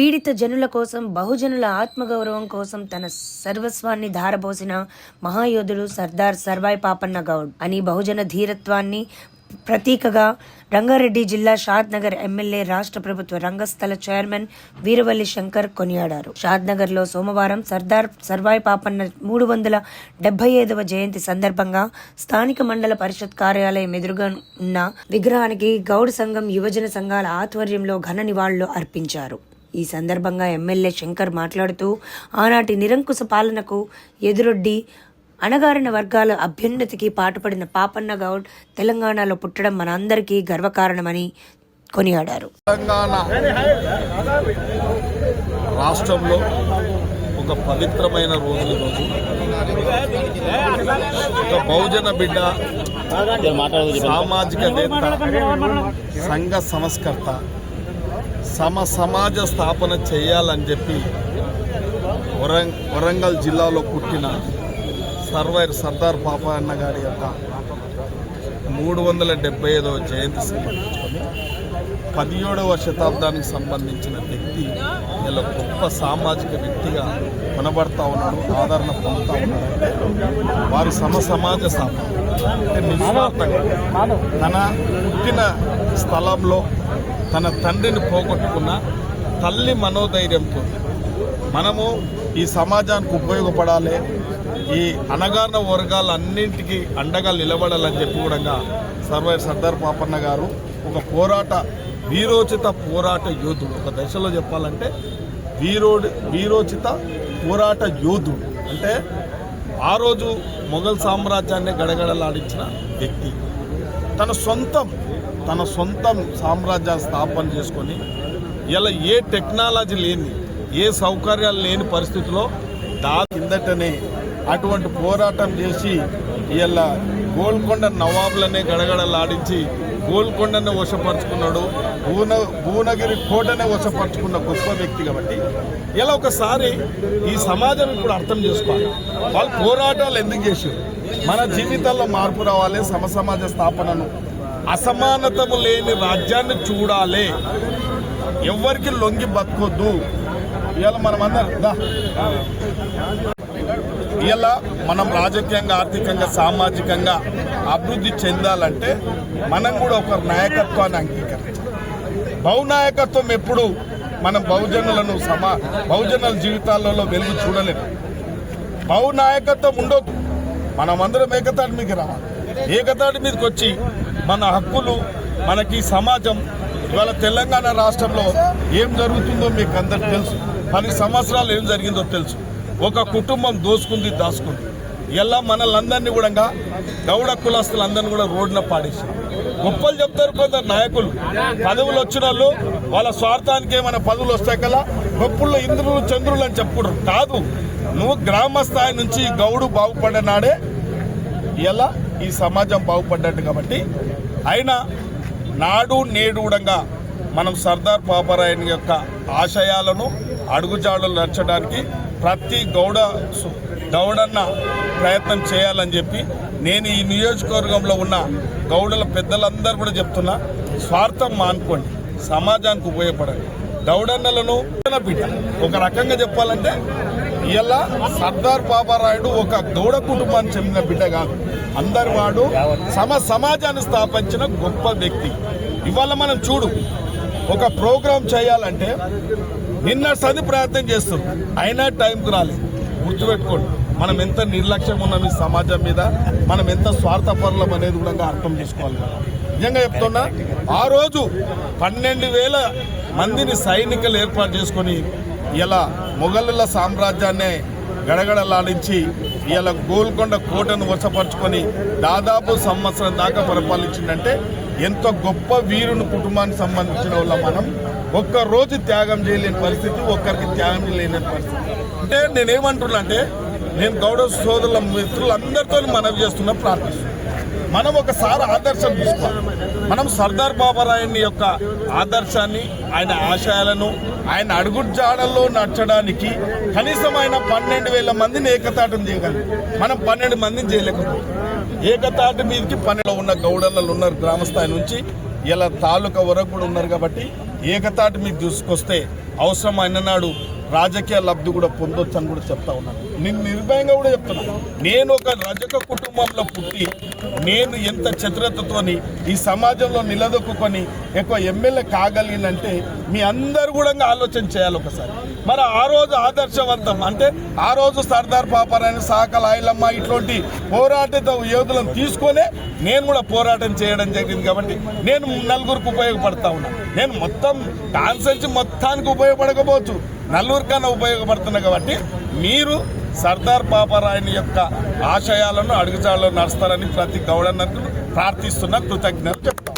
పీడిత జనుల కోసం బహుజనుల ఆత్మగౌరవం కోసం తన సర్వస్వాన్ని ధారపోసిన మహాయోధుడు సర్దార్ సర్వాయి పాపన్న గౌడ్. అని బహుజన ధీరత్వాన్ని ప్రతీకగా రంగారెడ్డి జిల్లా షాద్ నగర్ ఎమ్మెల్యే రాష్ట్ర ప్రభుత్వ రంగస్థల చైర్మన్ వీరవల్లి శంకర్ కొనియాడారు. షాద్ నగర్లో సోమవారం సర్దార్ సర్వాయి పాపన్న మూడు వందల డెబ్బై ఐదవ జయంతి సందర్భంగా స్థానిక మండల పరిషత్ కార్యాలయం ఎదురుగా ఉన్న విగ్రహానికి గౌడ్ సంఘం యువజన సంఘాల ఆధ్వర్యంలో ఘన నివాళులు అర్పించారు. ఈ సందర్భంగా ఎమ్మెల్యే శంకర్ మాట్లాడుతూ ఆనాటి నిరంకుశ పాలనకు ఎదురొడ్డి అణగారిన వర్గాల అభ్యున్నతికి పాటుపడిన పాపన్న గౌడ్ తెలంగాణలో పుట్టడం మనందరికీ గర్వకారణమని కొనియాడారు. తెలంగాణ రాష్ట్రంలో ఒక పవిత్రమైన రోజు ఒక బహుజన బిడ్డ సామాజిక సంఘ సంస్కర్త సమ సమాజ స్థాపన చేయాలని చెప్పి వరం వరంగల్ జిల్లాలో పుట్టిన సర్వైర్ సర్దార్ పాపన్న గారి యొక్క మూడు వందల డెబ్బై ఐదవ జయంతి సంబంధించుకొని పదిహేడవ శతాబ్దానికి సంబంధించిన వ్యక్తి ఇలా గొప్ప సామాజిక వ్యక్తిగా కనబడతా ఉన్నాడు ఆదరణ పొందుతా ఉన్నాడు వారు సమ సమాజ స్థాపన. అంటే నిస్వార్థంగా తన పుట్టిన స్థలంలో తన తండ్రిని పోగొట్టుకున్న తల్లి మనోధైర్యంతో మనము ఈ సమాజానికి ఉపయోగపడాలి. ఈ అనగారిన వర్గాలన్నింటికి అండగా నిలబడాలని చెప్పి కూడా సర్వైర్ సర్దార్ పాపన్న గారు ఒక పోరాట వీరోచిత పోరాట యోధుడు. ఒక దశలో చెప్పాలంటే వీరోడి వీరోచిత పోరాట యోధుడు. అంటే ఆ రోజు మొఘల్ సామ్రాజ్యాన్ని గడగడలాడించిన వ్యక్తి. తన సొంతం తన సొంత సామ్రాజ్యాన్ని స్థాపన చేసుకొని ఇలా ఏ టెక్నాలజీ లేని ఏ సౌకర్యాలు లేని పరిస్థితిలో దా కిందటనే అటువంటి పోరాటం చేసి ఇలా గోల్కొండ నవాబులనే గడగడలాడించి గోల్కొండనే వశపరుచుకున్నాడు భువన భువనగిరి కోటనే వశపరుచుకున్న గొప్ప వ్యక్తి కాబట్టి ఇలా ఒకసారి ఈ సమాజం ఇప్పుడు అర్థం చేసుకోవాలి. వాళ్ళు పోరాటాలు ఎందుకు చేసారు మన జీవితాల్లో మార్పు రావాలి సమ సమాజ స్థాపనను అసమానతము లేని రాజ్యాన్ని చూడాలి. ఎవరికి లొంగి బతకొద్దు. ఇవాళ మనం అందరం ఇలా మనం రాజకీయంగా ఆర్థికంగా సామాజికంగా అభివృద్ధి చెందాలంటే మనం కూడా ఒక నాయకత్వాన్ని అంగీకరించాలి. బహునాయకత్వం ఎప్పుడు మనం బహుజనులను సమా బహుజనుల జీవితాలలో వెలుగు చూడలేము. బహునాయకత్వం ఉండొద్దు. మనమందరం ఏకతాటి మీకు రావాలి. ఏకతాటి మీదకి వచ్చి మన హక్కులు మనకి సమాజం ఇవాళ తెలంగాణ రాష్ట్రంలో ఏం జరుగుతుందో మీకు అందరికి తెలుసు. పది సంవత్సరాలు ఏం జరిగిందో తెలుసు. ఒక కుటుంబం దోసుకుంది దాచుకుంది ఇలా మనలందరినీ కూడా గౌడ కులస్తులందరినీ కూడా రోడ్డున పాడేసి గొప్పలు చెప్తారు కొందరు నాయకులు. పదవులు వచ్చిన వాళ్ళు వాళ్ళ స్వార్థానికి ఏమైనా పదవులు వస్తాయి కదా గొప్పల్లో ఇంద్రులు చంద్రులు అని చెప్పుకుంటారు. కాదు నువ్వు గ్రామ స్థాయి నుంచి గౌడు బాగుపడినాడే నాడే ఈ సమాజం బాగుపడ్డట్టు కాబట్టి అయినా నాడు నేడు మనం సర్దార్ పాపరాయన్ యొక్క ఆశయాలను అడుగుజాడలు నచ్చడానికి ప్రతి గౌడ సు- గౌడన్న ప్రయత్నం చేయాలని చెప్పి నేను ఈ నియోజకవర్గంలో ఉన్న గౌడల పెద్దలందరూ కూడా చెప్తున్నా స్వార్థం మానుకోండి సమాజానికి ఉపయోగపడండి గౌడన్నలను బిడ్డ ఒక రకంగా చెప్పాలంటే ఇలా సర్దార్ బాబారాయుడు ఒక గౌడ కుటుంబానికి చెందిన బిడ్డ కాదు. అందరి వాడు సమ సమాజాన్ని స్థాపించిన గొప్ప వ్యక్తి. ఇవాళ మనం చూడు ఒక ప్రోగ్రాం చేయాలంటే నిన్న సది ప్రయత్నం చేస్తున్నాం అయినా టైంకి రాలేదు గుర్తుపెట్టుకోండి మనం ఎంత నిర్లక్ష్యం ఉన్నాం ఈ సమాజం మీద మనం ఎంత స్వార్థపరులం అనేది కూడా అర్థం చేసుకోవాలి నిజంగా చెప్తున్నా ఆ రోజు పన్నెండు వేల మందిని సైనికులు ఏర్పాటు చేసుకొని ఇలా మొఘలుల సామ్రాజ్యాన్ని గడగడలాడించి ఇలా గోల్కొండ కోటను వశపరుచుకొని దాదాపు సంవత్సరం దాకా పరిపాలించిందంటే ఎంతో గొప్ప వీరుని కుటుంబానికి సంబంధించిన వాళ్ళ మనం. ఒక్క రోజు త్యాగం చేయలేని పరిస్థితి ఒక్కరికి త్యాగం చేయలేని పరిస్థితి. అంటే నేనేమంటున్నా అంటే నేను గౌడ సోదరుల మిత్రులందరితో మనవి చేస్తున్నా ప్రార్థిస్తున్నాను మనం ఒకసారి ఆదర్శం తీసుకోవాలి. మనం సర్దార్ బాబారాయణి యొక్క ఆదర్శాన్ని ఆయన ఆశయాలను ఆయన అడుగుజాడల్లో నడచడానికి కనీసం ఆయన పన్నెండు వేల మందిని ఏకతాటం చేయగలం. మనం పన్నెండు మందిని చేయలేకపోతే ఏకతాటి మీదకి పన్నెండు ఉన్న గౌడలలో ఉన్నారు గ్రామస్థాయి నుంచి. ఇలా తాలూకా వరకు కూడా ఉన్నారు కాబట్టి ఏకతాటి మీద తీసుకొస్తే అవసరమైన నాడు రాజకీయ లబ్ధి కూడా పొందొచ్చు అని కూడా చెప్తా ఉన్నాను. నేను నిర్భయంగా కూడా చెప్తున్నా. నేను ఒక రజక కుటుంబంలో పుట్టి నేను ఎంత చతురతతోని ఈ సమాజంలో నిలదొక్కుని ఎక్కువ ఎమ్మెల్యే కాగలిగినంటే మీ అందరు కూడా ఆలోచన చేయాలి ఒకసారి. మరి ఆ రోజు ఆదర్శవంతం అంటే ఆ రోజు సర్దార్ పాపారాయణ సాకల ఆయలమ్మ ఇటువంటి పోరాటతో యోధులను తీసుకొనే నేను కూడా పోరాటం చేయడం జరిగింది కాబట్టి నేను నలుగురికి ఉపయోగపడతా ఉన్నా. నేను మొత్తం కాన్సెన్స్ మొత్తానికి ఉపయోగపడకపోవచ్చు. నలుగురు కన్నా కాబట్టి మీరు సర్దార్ పాపారాయణ యొక్క ఆశయాలను అడుగుజాడలో నడుస్తారని ప్రతి గౌడన్నకు ప్రార్థిస్తున్న కృతజ్ఞత